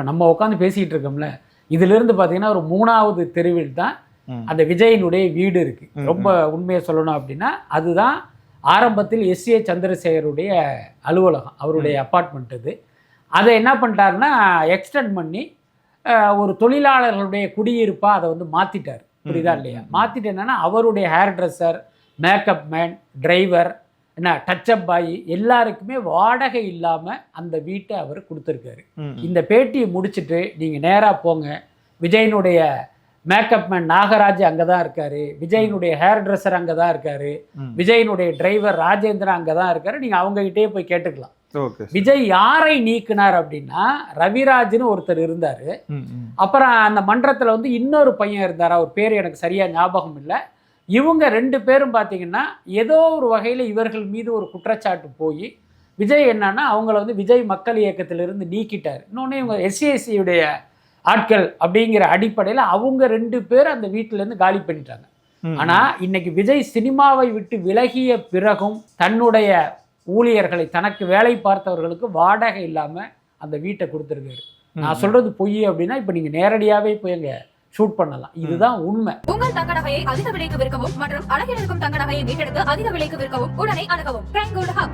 இப்போ நம்ம உட்காந்து பேசிகிட்டு இருக்கோம்ல இதிலிருந்து பார்த்தீங்கன்னா ஒரு மூணாவது தெருவில் தான். அந்த விஜயனுடைய வீடு இருக்கு. ம், ரொம்ப உண்மையை சொல்லணும் அப்படின்னா அதுதான் ஆரம்பத்தில் எஸ் ஏ சந்திரசேகருடைய அலுவலகம் அவருடைய அப்பார்ட்மெண்ட் இது அதை என்ன பண்ணிட்டாருன்னா எக்ஸ்டெண்ட் பண்ணி ஒரு தொழிலாளர்களுடைய குடியிருப்பாக அதை வந்து மாற்றிட்டார் புரியுதா இல்லையா. மாற்றிட்டு என்னன்னா அவருடைய hair dresser makeup man driver என்ன டச்சப் பாய் எல்லாருக்குமே வாடகை இல்லாமல் அந்த வீட்டை அவர் கொடுத்துருக்காரு. இந்த பேட்டியை முடிச்சுட்டு நீங்கள் நேராக போங்க. விஜயனுடைய மேக்கப் மேன் நாகராஜ் அங்கே தான் இருக்காரு. விஜயனுடைய ஹேர் ட்ரெஸ்ஸர் அங்கே தான் இருக்காரு. விஜயனுடைய டிரைவர் ராஜேந்திரன் அங்கே தான் இருக்காரு. நீங்கள் அவங்ககிட்டயே போய் கேட்டுக்கலாம். விஜய் யாரை நீக்கினார் அப்படின்னா ரவிராஜ்னு ஒருத்தர் இருந்தார். அப்புறம் அந்த மன்றத்தில் வந்து இன்னொரு பையன் இருந்தார்? அவர் பேர் எனக்கு சரியாக ஞாபகம் இல்லை. இவங்க ரெண்டு பேரும் பார்த்தீங்கன்னா ஏதோ ஒரு வகையில் இவர்கள் மீது ஒரு குற்றச்சாட்டு போய் விஜய் என்னன்னா அவங்கள வந்து விஜய் மக்கள் இயக்கத்திலிருந்து நீக்கிட்டார். இன்னொன்று இவங்க எஸ்சிஎஸ்சியுடைய ஆட்கள் அப்படிங்கிற அடிப்படையில் அவங்க ரெண்டு பேர் அந்த வீட்டிலேருந்து காலி பண்ணிட்டாங்க. ஆனால் இன்னைக்கு விஜய் சினிமாவை விட்டு விலகிய பிறகும் தன்னுடைய ஊழியர்களை தனக்கு வேலை பார்த்தவர்களுக்கு வாடகை இல்லாமல் அந்த வீட்டை கொடுத்துருக்காரு. நான் சொல்றது பொய் அப்படின்னா இப்போ நீங்கள் நேரடியாகவே போய் அங்கே ஷூட் பண்ணலாம். இதுதான் உண்மை. உங்கள் தங்க நகையை அதிக விலைக்கு விற்கவும் மற்றும் அழகில் இருக்கும் தங்க நகையை மீட்டெடுத்து அதிக விலைக்கு விற்கவும் உடனே அணுகவும்.